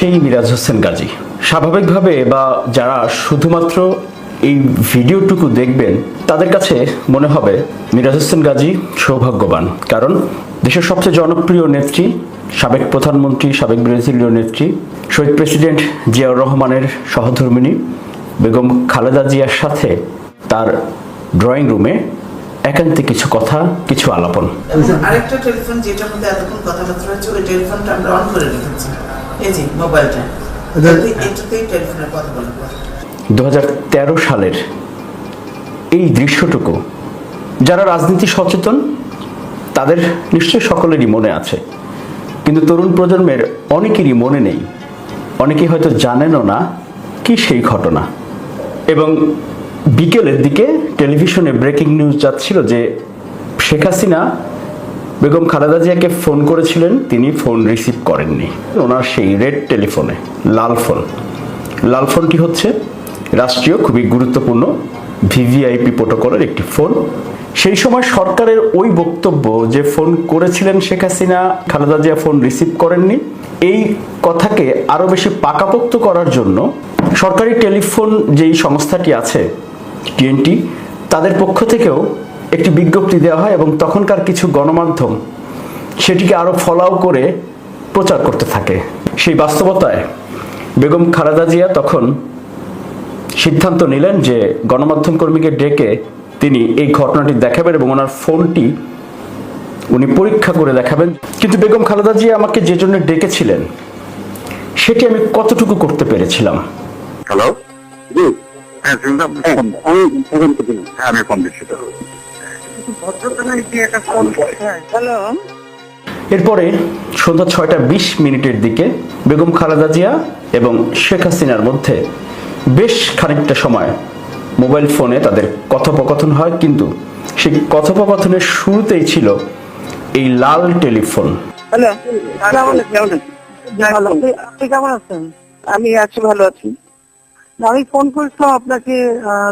সেই মিরাজ হোসেন গাজী। স্বাভাবিকভাবে বা যারা শুধুমাত্র এই ভিডিওটুকু দেখবেন, তাদের কাছে মনে হবে মিরাজ হোসেন গাজী সৌভাগ্যবান। কারণ দেশের সবচেয়ে জনপ্রিয় নেত্রী, সাবেক প্রধানমন্ত্রী, সাবেক ব্রাজিলীয় নেত্রী, শহীদ প্রেসিডেন্ট জিয়াউর রহমানের সহধর্মিনী বেগম খালেদা জিয়ার সাথে তার ড্রয়িং রুমে একান্তে কিছু কথা, কিছু আলাপন। আরেকটা টেলিফোন যেটার মধ্যে এতক্ষণ কথাবার্তা হচ্ছে ওই টেলিফোনটা আমরা অন করে রেখেছি। এই যে মোবাইলটা। দু সালের এই দৃশ্যটুকু যারা রাজনীতি সচেতন তাদের নিশ্চয়ই সকলেরই মনে আছে। কিন্তু তরুণ প্রজন্মের অনেকেরই মনে নেই। অনেকেই হয়তো জানেনও না কি সেই ঘটনা। এবং বিকেলের দিকে টেলিভিশনে ব্রেকিং নিউজ যাচ্ছিল যে শেখ হাসিনা বেগম খালেদা জিয়াকে ফোন করেছিলেন, তিনি ফোন রিসিভ করেননি। ওনার সেই রেড টেলিফোনে, লাল ফোন। লাল ফোনটি হচ্ছে রাষ্ট্রীয়, খুবই গুরুত্বপূর্ণ ভিভিআইপি প্রোটোকলের একটি ফোন। সেই সময় সরকারের ওই বক্তব্য যে ফোন করেছিলেন শেখ হাসিনা, খালেদা জিয়া ফোন রিসিভ করেননি, এই কথাকে আরও বেশি পাকাপোক্ত করার জন্য সরকারি টেলিফোন যেই সংস্থাটি আছে টিএনটি তাদের পক্ষ থেকেও একটি বিজ্ঞপ্তি দেওয়া হয় এবং তখনকার কিছু গণমাধ্যম সেটিকে আরও ফলাও করে প্রচার করতে থাকে। সেই বাস্তবতায় বেগম খালেদা জিয়া তখন সিদ্ধান্ত নিলেন যে গণমাধ্যম কর্মীকে ডেকে তিনি এই ঘটনাটি দেখাবেন এবং ওনার ফোনটি উনি পরীক্ষা করে দেখাবেন। কিন্তু বেগম খালেদা জিয়া আমাকে যে জন্য ডেকেছিলেন সেটি আমি কতটুকু করতে পেরেছিলাম? হ্যালো হ্যাঁ আমি ফোন হ্যাঁ দিচ্ছি। হ্যালো। এরপরে সন্ধ্যা ছয়টা বিশ মিনিটের দিকে বেগম খালেদা জিয়া এবং শেখ হাসিনার মধ্যে বেশ খানিকটা সময় মোবাইল ফোনে তাদের কথোপকথন হয় কিন্তু সেই কথোপকথনের শুরুতেই ছিল এই লাল টেলিফোন। হ্যালো। কেমন কেমন ভালো আপনি কেমন আছেন? আমি আছি ভালো আছি। আমি ফোন করেছিলাম আপনাকে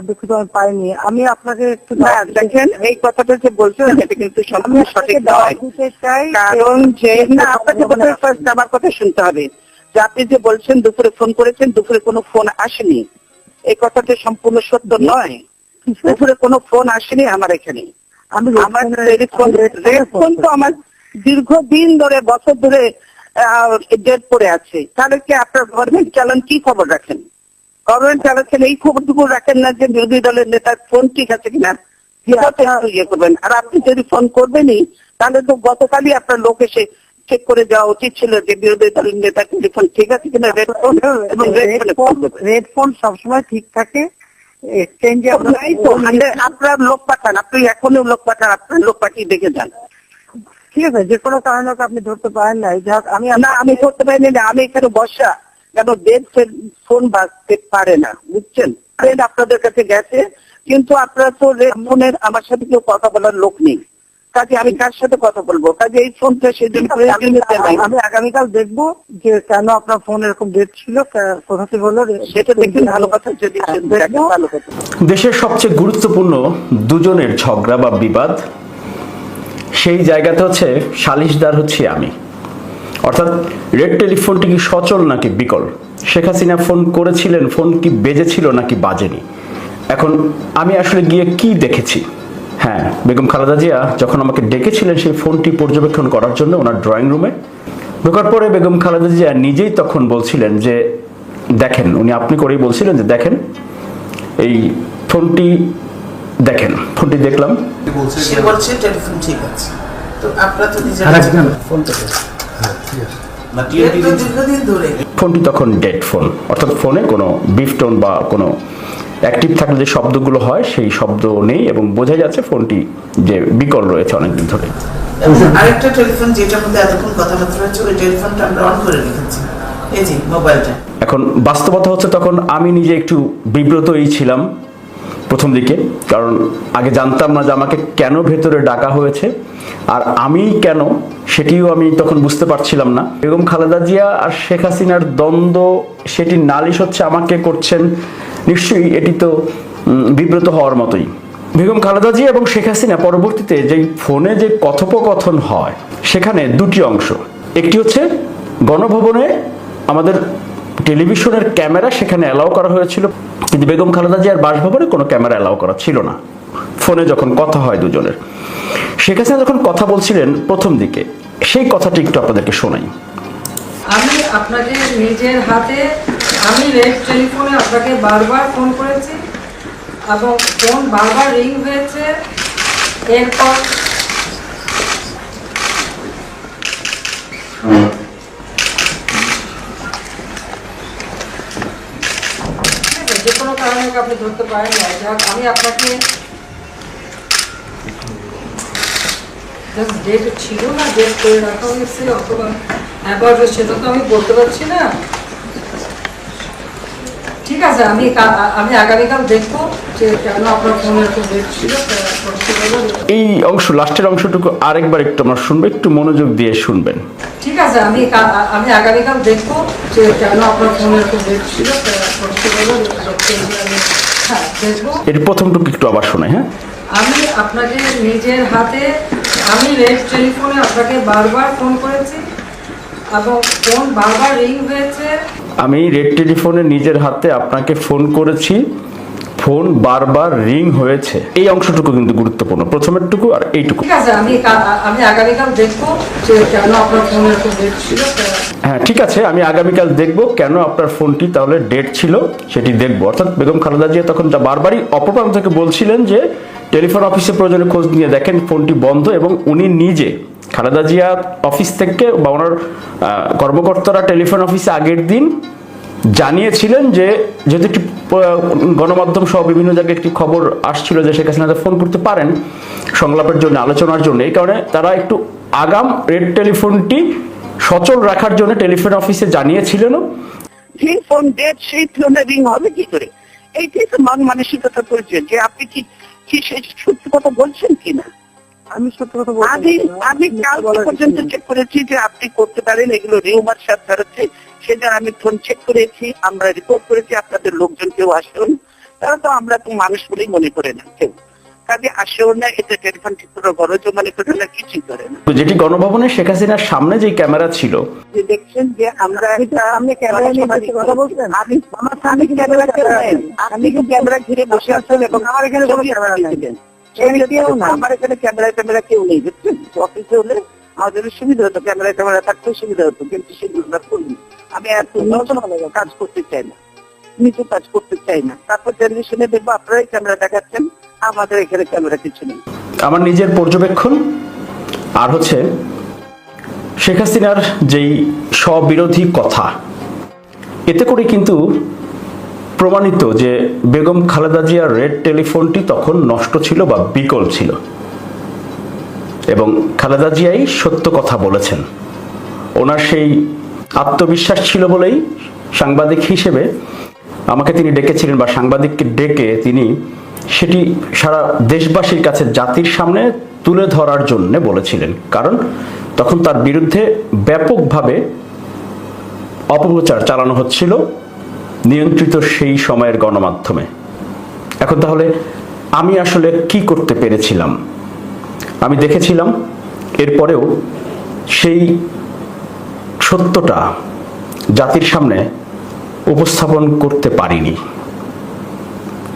দুঃখিত আমি পাইনি। আমি আপনাকে একটু দেখেন এই কথাটা যে বলছেন এটা কিন্তু সম্পূর্ণ সঠিক নয়। কারণ যে না আপনাকে ফার্স্ট আমার কথা শুনতে হবে। যে আপনি যে বলছেন দুপুরে ফোন করেছেন দুপুরে কোনো ফোন আসেনি। এই কথাটা সম্পূর্ণ সত্য নয়। দুপুরে কোনো ফোন আসেনি আমার এখানে। আমি আমার টেলিফোন রেড রেড ফোন তো আমার দীর্ঘদিন ধরে বছর ধরে ডেট পড়ে আছে। তাহলে কি আপনার গভর্নমেন্ট চালান? কি খবর রাখেন? গভর্নমেন্ট চালাচ্ছেন এই খবরটুকু রাখেন না যে বিরোধী দলের নেতার ফোন ঠিক আছে কিনা? ইয়ে করবেন। আর আপনি যদি ফোন করবেনই তাহলে তো গতকালই আপনার লোক এসে চেক করে যাওয়া উচিত ছিল যে বিরোধী দলের নেতার টেলিফোন ঠিক আছে কিনা রেড ফোন এবং রেড ফোন সবসময় ঠিক থাকে। এক্সচেঞ্জে আপনার লোক পাঠান আপনি এখনই লোক পাঠান আপনার লোক পাঠিয়ে দেখে যান। ঠিক আছে যে কোনো কারণে আপনি ধরতে পারেন না আমি না আমি করতে পারিনি না আমি এখানে বসা। কেন ডেট ফোন বাঁচতে পারে না বুঝছেন? ট্রেন আপনাদের কাছে গেছে কিন্তু আপনার তো ফোনের আমার সাথে কেউ কথা বলার লোক নেই। কাজে আমি কার সাথে কথা বলব? কাজে এই ফোনটা সেদিন আমি আগামীকাল দেখব যে কেন আপনার ফোন এরকম ডেট ছিল কোথা থেকে হলো সেটা দেখুন ভালো কথা যদি ভালো কথা। দেশের সবচেয়ে গুরুত্বপূর্ণ দুজনের ঝগড়া বা বিবাদ সেই জায়গাতে হচ্ছে সালিশদার হচ্ছে আমি। অর্থাৎ রেড টেলিফোনটি কি সচল নাকি বিকল? শেখ হাসিনা ফোন করেছিলেন ফোন কি বেজেছিল নাকি বাজেনি? এখন আমি আসলে গিয়ে কি দেখেছি? হ্যাঁ বেগম খালেদা জিয়া যখন আমাকে ডেকেছিলেন সেই ফোনটি পর্যবেক্ষণ করার জন্য ওনার ড্রয়িং রুমে ঢোকার পরে বেগম খালেদা জিয়া নিজেই তখন বলছিলেন যে দেখেন উনি আপনি করেই বলছিলেন যে দেখেন এই ফোনটি দেখেন ফোনটি দেখলাম। সে বলছে টেলিফোন ঠিক আছে। তো আপনারা তো নিজেরা। ফোন হ্যাঁ ফোনটি তখন ডেড ফোন। অর্থাৎ ফোনে কোনো বিফটোন বা কোনো অ্যাক্টিভ থাকলে যে শব্দগুলো হয় সেই শব্দ নেই এবং বোঝা যাচ্ছে ফোনটি যে বিকল রয়েছে অনেকদিন ধরে। আরেকটা টেলিফোন যেটার মধ্যে এতক্ষণ কথাবার্তা হচ্ছে ওই টেলিফোনটা আমরা অন করে রেখেছি। এই যে মোবাইলটা। এখন বাস্তবতা হচ্ছে তখন আমি নিজে একটু বিব্রতই ছিলাম প্রথম দিকে কারণ আগে জানতাম না যে আমাকে কেন ভেতরে ডাকা হয়েছে। আর আমি কেন সেটিও আমি তখন বুঝতে পারছিলাম না। বেগম খালেদা জিয়া আর শেখ হাসিনার দ্বন্দ্ব, সেটি নালিশ হচ্ছে আমাকে করছেন, নিশ্চয়ই এটি তো বিব্রত হওয়ার মতোই। বেগম খালেদা জিয়া এবং শেখ হাসিনা পরবর্তীতে যেই ফোনে যে কথোপকথন হয়, সেখানে দুটি অংশ। একটি হচ্ছে, গণভবনে আমাদের টেলিভিশনের ক্যামেরা সেখানে অ্যালাউ করা হয়েছিল, কিন্তু বেগম খালেদা জিয়ার বাসভবনে কোনো ক্যামেরা অ্যালাউ করা ছিল না। ফোনে যখন কথা হয় দুজনের। শেখ হাসিনা যখন কথা বলছিলেন প্রথম দিকে, সেই কথাটি একটু আপনাদেরকে শোনাই। আমি আপনাকে নিজের হাতে, আমি রেড টেলিফোনে আপনাকে বারবার ফোন করেছি এবং ফোন বারবার রিং হয়েছে। এরপর যে কোনো কারণে আপনি ধরতে পারেন না। আমি আপনাকে ডেট ছিল না ডেট করে রাখা হয়েছে অথবা অ্যাবাউট সেটা তো আমি বলতে পারছি না। ঠিক আছে আমি আমি আগামীকাল দেখব যে কেন আপনার ফোনে এত ডেট ছিল তারপর কি বলব। এই অংশ লাস্টের অংশটুকু আরেকবার একটু আমরা শুনব একটু মনোযোগ দিয়ে শুনবেন। ঠিক আছে আমি আমি আগামীকাল দেখব যে কেন আপনার ফোনে এত ডেট ছিল হ্যাঁ এর প্রথমটুকু একটু আবার শোনাই হ্যাঁ? আমি আপনাকে নিজের হাতে আমি রেড টেলিফোনে আপনাকে বারবার ফোন করেছি এবং ফোন বারবার রিং হয়েছে। আমি রেড টেলিফোনে নিজের হাতে আপনাকে ফোন করেছি। ফোন বারবার রিং হয়েছে। এই অংশটুকু কিন্তু গুরুত্বপূর্ণ। প্রথমেরটুকু আর এইটুকু। ঠিক আছে আমি আমি আগামীকাল দেখব যে কেন আপনার ফোনে এত ডেট ছিল। হ্যাঁ ঠিক আছে আমি আগামীকাল দেখব কেন আপনার ফোনটি তাহলে ডেট ছিল সেটি দেখব। অর্থাৎ বেগম খালেদা জিয়া তখন যা বারবারই অপপ্রান্ত থেকে বলছিলেন যে টেলিফোন অফিসে প্রয়োজনে খোঁজ নিয়ে দেখেন ফোনটি বন্ধ এবং উনি নিজে, খালেদা জিয়া অফিস থেকে বা ওনার কর্মকর্তারা টেলিফোন অফিসে আগের দিন জানিয়েছিলেন যে যেহেতু একটি গণমাধ্যম সহ বিভিন্ন জায়গায় একটি খবর আসছিল যে শেখ হাসিনা ফোন করতে পারেন সংলাপের জন্য, আলোচনার জন্য, এই কারণে তারা একটু আগাম রেড টেলিফোনটি সচল রাখার জন্য টেলিফোন অফিসে জানিয়েছিলেনও। যে ফোন ডেট সেই ফোনে হবে কি করে? এইটাই তো মান মানসিকতা পরিচয়, যে আপনি কি কি সত্যি কথা বলছেন কিনা? আমি সত্যি কথা বলছি আমি আমি কাল পর্যন্ত চেক করেছি যে আপনি করতে পারেন এগুলো রিউমার সাথে বেরোচ্ছে। সেটা আমি ফোন চেক করেছি আমরা রিপোর্ট করেছি আপনাদের লোকজন কেউ আসুন। তারা তো আমরা তো মানুষ বলেই মনে করে না কেউ। কাজে আসেও না এটা টেলিফোন ঠিক করে গরজ মনে কিছুই করে না। যেটি গণভবনে শেখ হাসিনার সামনে যে ক্যামেরা ছিল। যে দেখছেন যে আমরা আপনি ক্যামেরা নিয়ে কথা বলছেন? আমি আমার সামনে ক্যামেরা আপনি কি ক্যামেরা ঘিরে বসে আছেন এবং আমার এখানে কোনো ক্যামেরা নেই। এখানে নাই। আমার এখানে ক্যামেরা ক্যামেরা কেউ নেই বুঝছেন? অফিসে হলে আমাদের সুবিধা হতো ক্যামেরা ক্যামেরা থাকতেও সুবিধা হতো কিন্তু সেগুলো করিনি। আমি আর নতুন কাজ করতে চাই না। নিজে কাজ করতে চাই না। তারপর টেলিভিশনে দেখব আপনারাই ক্যামেরা দেখাচ্ছেন। আমাদের এখানে ক্যামেরা কিছু নেই। আমার নিজের পর্যবেক্ষণ আর হচ্ছে শেখ হাসিনার যেই স্ববিরোধী কথা, এতে করে কিন্তু প্রমাণিত যে বেগম খালেদা জিয়ার রেড টেলিফোনটি তখন নষ্ট ছিল বা বিকল ছিল। এবং খালেদা জিয়াই সত্য কথা বলেছেন। ওনার সেই আত্মবিশ্বাস ছিল বলেই সাংবাদিক হিসেবে আমাকে তিনি ডেকেছিলেন বা সাংবাদিককে ডেকে তিনি সেটি সারা দেশবাসীর কাছে জাতির সামনে তুলে ধরার জন্য বলেছিলেন। কারণ তখন তার বিরুদ্ধে ব্যাপকভাবে অপপ্রচার চালানো হচ্ছিল, নিয়ন্ত্রিত সেই সময়ের গণমাধ্যমে। এখন তাহলে আমি আসলে কি করতে পেরেছিলাম? আমি দেখেছিলাম, এরপরেও সেই সত্যটা জাতির সামনে উপস্থাপন করতে পারিনি।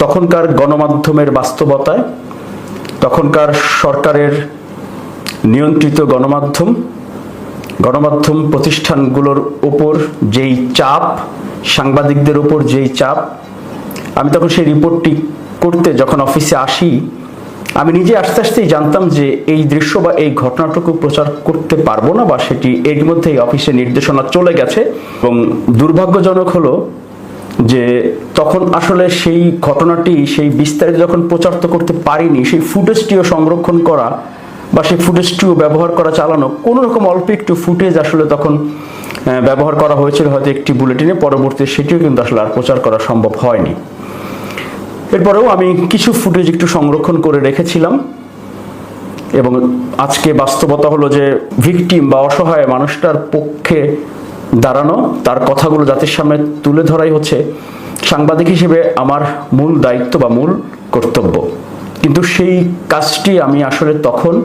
তখনকার গণমাধ্যমের বাস্তবতায়, তখনকার সরকারের নিয়ন্ত্রিত গণমাধ্যম গণমাধ্যম প্রতিষ্ঠানগুলোর উপর যেই চাপ, সাংবাদিকদের উপর যেই চাপ, আমি তখন সেই রিপোর্টটি করতে যখন অফিসে আসি, আমি নিজে আস্তে আস্তেই জানতাম যে এই দৃশ্য বা এই ঘটনাটুকু প্রচার করতে পারব না বা সেটি এর মধ্যেই অফিসে নির্দেশনা চলে গেছে এবং দুর্ভাগ্যজনক হলো যে তখন আসলে সেই ঘটনাটি, সেই বিস্তারিত যখন প্রচার করতে পারিনি, সেই ফুটেজটিও সংরক্ষণ করা বা সেই ফুটেজটিও ব্যবহার করা চালানো, কোনো রকম অল্প একটু ফুটেজ আসলে তখন ব্যবহার করা হয়েছিল হয়তো একটি বুলেটিনে পরবর্তী সেটিও কিন্তু আসলে আর প্রচার করা সম্ভব হয়নি। এরপরেও আমি কিছু ফুটেজ একটু সংরক্ষণ করে রেখেছিলাম এবং আজকে বাস্তবতা হলো যে ভিকটিম বা অসহায় মানুষটার পক্ষে দাঁড়ানো, তার কথাগুলো জাতির সামনে তুলে ধরাই হচ্ছে সাংবাদিক হিসেবে আমার মূল দায়িত্ব বা মূল কর্তব্য। কিন্তু সেই কাজটি আমি আসলে তখন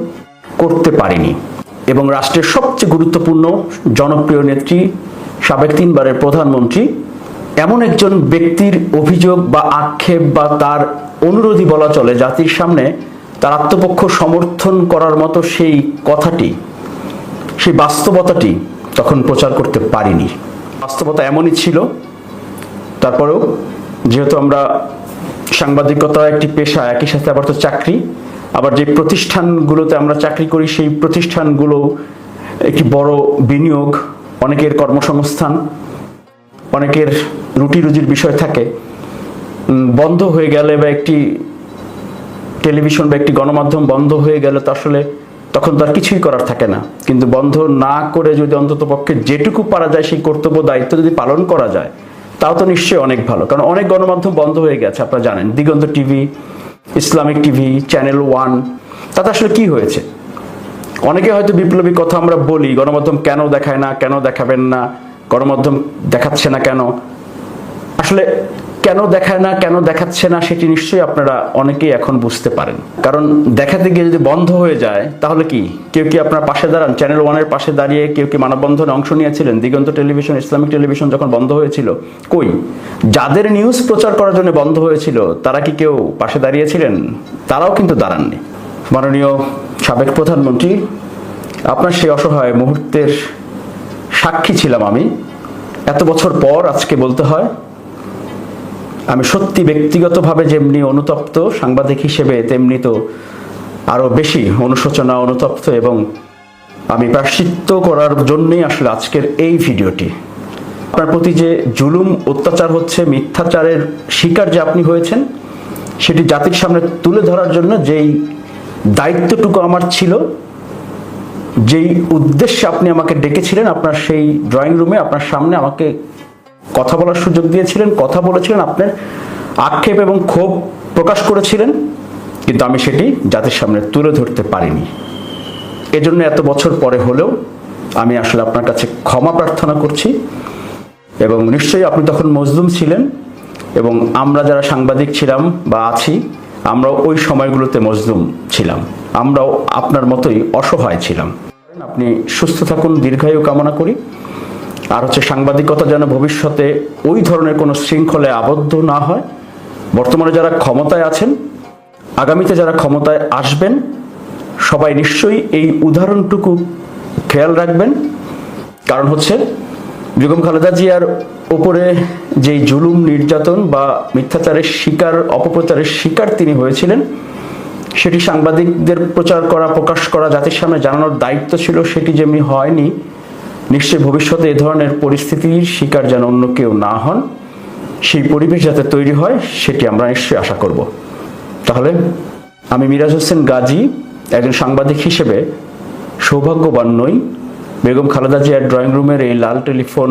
করতে পারিনি। এবং রাষ্ট্রের সবচেয়ে গুরুত্বপূর্ণ জনপ্রিয় নেত্রী, সাবেক তিনবারের প্রধানমন্ত্রী, এমন একজন ব্যক্তির অভিযোগ বা আক্ষেপ বা তার অনুরোধী বলা চলে জাতির সামনে তার আত্মপক্ষ সমর্থন করার মতো সেই কথাটি, সেই বাস্তবতাটি তখন প্রচার করতে পারিনি। বাস্তবতা এমনই ছিল। তারপরেও যেহেতু আমরা সাংবাদিকতা একটি পেশা, একই সাথে আবার তো চাকরি, আবার যে প্রতিষ্ঠানগুলোতে আমরা চাকরি করি, সেই প্রতিষ্ঠানগুলো একটি বড় বিনিয়োগ, অনেকের কর্মসংস্থান, অনেকের রুটি রুজির বিষয় থাকে বন্ধ হয়ে গেলে বা একটি টেলিভিশন বা একটি গণমাধ্যম বন্ধ হয়ে গেলে তো আসলে তখন তার কিছুই করার থাকে না। কিন্তু বন্ধ না করে যদি অন্তত পক্ষে যেটুকু পারা যায় সেই কর্তব্য দায়িত্ব যদি পালন করা যায়, তাও তো নিশ্চয়ই অনেক ভালো। কারণ অনেক গণমাধ্যম বন্ধ হয়ে গেছে, আপনারা জানেন। Diganta TV, Islamic TV, channel one, তাতে আসলে কি হয়েছে? অনেকে হয়তো বিপ্লবী কথা আমরা বলি, গণমাধ্যম কেন দেখায় না, কেন দেখাবেন না, গণমাধ্যম দেখাচ্ছে না কেন? আসলে কেন দেখায় না, কেন দেখাচ্ছে না, সেটি নিশ্চয়ই আপনারা অনেকেই এখন বুঝতে পারেন। কারণ দেখাতে গিয়ে যদি বন্ধ হয়ে যায়, তাহলে কি? কেউ কি আপনার পাশে দাঁড়ান? চ্যানেল ওয়ানের পাশে দাঁড়িয়ে কেউ কি মানববন্ধনে অংশ নিয়েছিলেন? দিগন্ত টেলিভিশন, ইসলামিক টেলিভিশন যখন বন্ধ হয়েছিল, কই? যাদের নিউজ প্রচার করার জন্য বন্ধ হয়েছিল, তারা কি কেউ পাশে দাঁড়িয়েছিলেন? তারাও কিন্তু দাঁড়াননি। মাননীয় সাবেক প্রধানমন্ত্রী, আপনার সেই অসহায় মুহূর্তের সাক্ষী ছিলাম আমি। এত বছর পর আজকে বলতে হয় আমি সত্যি ব্যক্তিগতভাবে যেমনি অনুতপ্ত সাংবাদিক হিসেবে, তেমনি তো আরও বেশি অনুশোচনা অনুতপ্ত এবং আমি প্রাশ্চিত্য করার জন্যই আসলে আজকের এই ভিডিওটি। আপনার প্রতি যে জুলুম, অত্যাচার হচ্ছে, মিথ্যাচারের শিকার যে আপনি হয়েছেন, সেটি জাতির সামনে তুলে ধরার জন্য যেই দায়িত্বটুকু আমার ছিল, যেই উদ্দেশ্যে আপনি আমাকে ডেকেছিলেন, আপনার সেই ড্রয়িং রুমে আপনার সামনে আমাকে কথা বলার সুযোগ দিয়েছিলেন, কথা বলেছিলেন, আপনার আক্ষেপ এবং ক্ষোভ প্রকাশ করেছিলেন, কিন্তু আমি সেটি জাতির সামনে তুলে ধরতে পারিনি। এজন্য এত বছর পরে হলেও আমি আসলে আপনার কাছে ক্ষমা প্রার্থনা করছি এবং নিশ্চয়ই আপনি তখন মজলুম ছিলেন এবং আমরা যারা সাংবাদিক ছিলাম বা আছি, আমরাও ওই সময়গুলোতে মজলুম ছিলাম। আমরাও আপনার মতোই অসহায় ছিলাম। আপনি সুস্থ থাকুন, দীর্ঘায়ু কামনা করি। আর হচ্ছে সাংবাদিকতা যেন ভবিষ্যতে ওই ধরনের কোনো শৃঙ্খলে আবদ্ধ না হয়। বর্তমানে যারা ক্ষমতায় আছেন, আগামীতে যারা ক্ষমতায় আসবেন, সবাই নিশ্চয়ই এই উদাহরণটুকু খেয়াল রাখবেন। কারণ হচ্ছে, বেগম খালেদা জিয়ার ওপরে যেই জুলুম নির্যাতন বা মিথ্যাচারের শিকার, অপপ্রচারের শিকার তিনি হয়েছিলেন, সেটি সাংবাদিকদের প্রচার করা, প্রকাশ করা, জাতির সামনে জানানোর দায়িত্ব ছিল, সেটি যেমনি হয়নি নিশ্চয়ই ভবিষ্যতে এ ধরনের পরিস্থিতির শিকার যেন অন্য কেউ না হন, সেই পরিবেশ যাতে তৈরি হয়, সেটি আমরা নিশ্চয়ই আশা করব। তাহলে আমি মিরাজ হোসেন গাজী, একজন সাংবাদিক হিসেবে সৌভাগ্যবান নই। বেগম খালেদা জিয়ার ড্রয়িং রুমের এই লাল টেলিফোন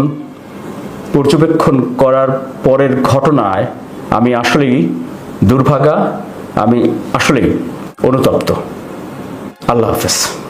পর্যবেক্ষণ করার পরের ঘটনায় আমি আসলেই দুর্ভাগা, আমি আসলেই অনুতপ্ত। আল্লাহ হাফেজ।